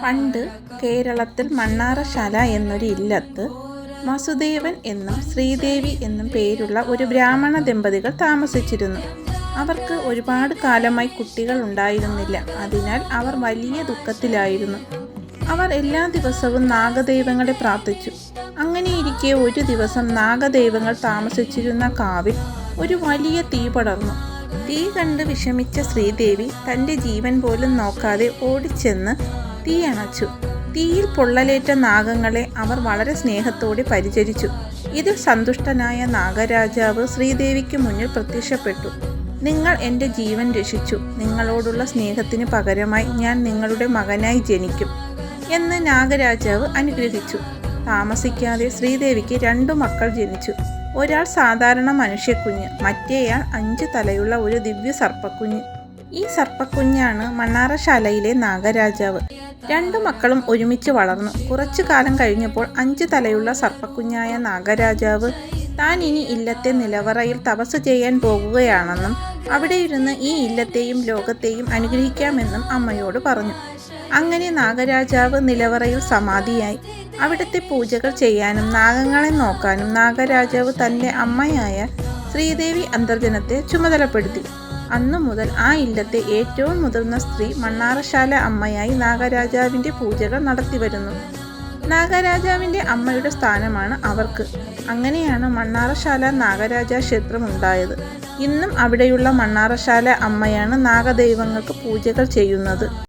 പണ്ട് കേരളത്തിൽ മണ്ണാറശാല എന്നൊരു ഇല്ലത്ത് വസുദേവൻ എന്നും ശ്രീദേവി എന്നും പേരുള്ള ഒരു ബ്രാഹ്മണ ദമ്പതികൾ താമസിച്ചിരുന്നു. അവർക്ക് ഒരുപാട് കാലമായി കുട്ടികൾ ഉണ്ടായിരുന്നില്ല. അതിനാൽ അവർ വലിയ ദുഃഖത്തിലായിരുന്നു. അവർ എല്ലാ ദിവസവും നാഗദൈവങ്ങളെ പ്രാർത്ഥിച്ചു. അങ്ങനെയിരിക്കെ ഒരു ദിവസം നാഗദൈവങ്ങൾ താമസിച്ചിരുന്ന കാവിൽ ഒരു വലിയ തീ പടർന്നു. തീ കണ്ട് വിഷമിച്ച ശ്രീദേവി തന്റെ ജീവൻ പോലും നോക്കാതെ ഓടിച്ചെന്ന് തീ അണച്ചു. തീയിൽ പൊള്ളലേറ്റ നാഗങ്ങളെ അവർ വളരെ സ്നേഹത്തോടെ പരിചരിച്ചു. ഇതിൽ സന്തുഷ്ടനായ നാഗരാജാവ് ശ്രീദേവിക്ക് മുന്നിൽ പ്രത്യക്ഷപ്പെട്ടു. നിങ്ങൾ എന്റെ ജീവൻ രക്ഷിച്ചു. നിങ്ങളോടുള്ള സ്നേഹത്തിന് പകരമായി ഞാൻ നിങ്ങളുടെ മകനായി ജനിക്കും എന്ന് നാഗരാജാവ് അനുഗ്രഹിച്ചു. താമസിക്കാതെ ശ്രീദേവിക്ക് രണ്ടു മക്കൾ ജനിച്ചു. ഒരാൾ സാധാരണ മനുഷ്യക്കുഞ്ഞ് മറ്റേയാൾ അഞ്ച് തലയുള്ള ഒരു ദിവ്യ സർപ്പക്കുഞ്ഞ് ഈ സർപ്പക്കുഞ്ഞാണ് മണ്ണാറശാലയിലെ നാഗരാജാവ്. രണ്ടു മക്കളും ഒരുമിച്ച് വളർന്നു. കുറച്ചു കാലം കഴിഞ്ഞപ്പോൾ അഞ്ച് തലയുള്ള സർപ്പക്കുഞ്ഞായ നാഗരാജാവ് താൻ ഇനി ഇല്ലത്തെ നിലവറയിൽ തപസ് ചെയ്യാൻ പോകുകയാണെന്നും അവിടെ ഇരുന്ന് ഈ ഇല്ലത്തെയും ലോകത്തെയും അനുഗ്രഹിക്കാമെന്നും അമ്മയോട് പറഞ്ഞു. അങ്ങനെ നാഗരാജാവ് നിലവറയിൽ സമാധിയായി. അവിടുത്തെ പൂജകൾ ചെയ്യാനും നാഗങ്ങളെ നോക്കാനും നാഗരാജാവ് തന്റെ അമ്മയായ ശ്രീദേവി അന്തർജനത്തെ ചുമതലപ്പെടുത്തി. അന്നു മുതൽ ആ ഇല്ലത്തെ ഏറ്റവും മുതിർന്ന സ്ത്രീ മണ്ണാറശാല അമ്മയായി നാഗരാജാവിന്റെ പൂജകൾ നടത്തിവരുന്നു നാഗരാജാവിന്റെ അമ്മയുടെ സ്ഥാനമാണ് അവർക്ക്. അങ്ങനെയാണ് മണ്ണാറശാല നാഗരാജ ക്ഷേത്രം ഉണ്ടായത്. ഇന്നും അവിടെയുള്ള മണ്ണാറശാല അമ്മയാണ് നാഗദൈവങ്ങൾക്ക് പൂജകൾ ചെയ്യുന്നത്.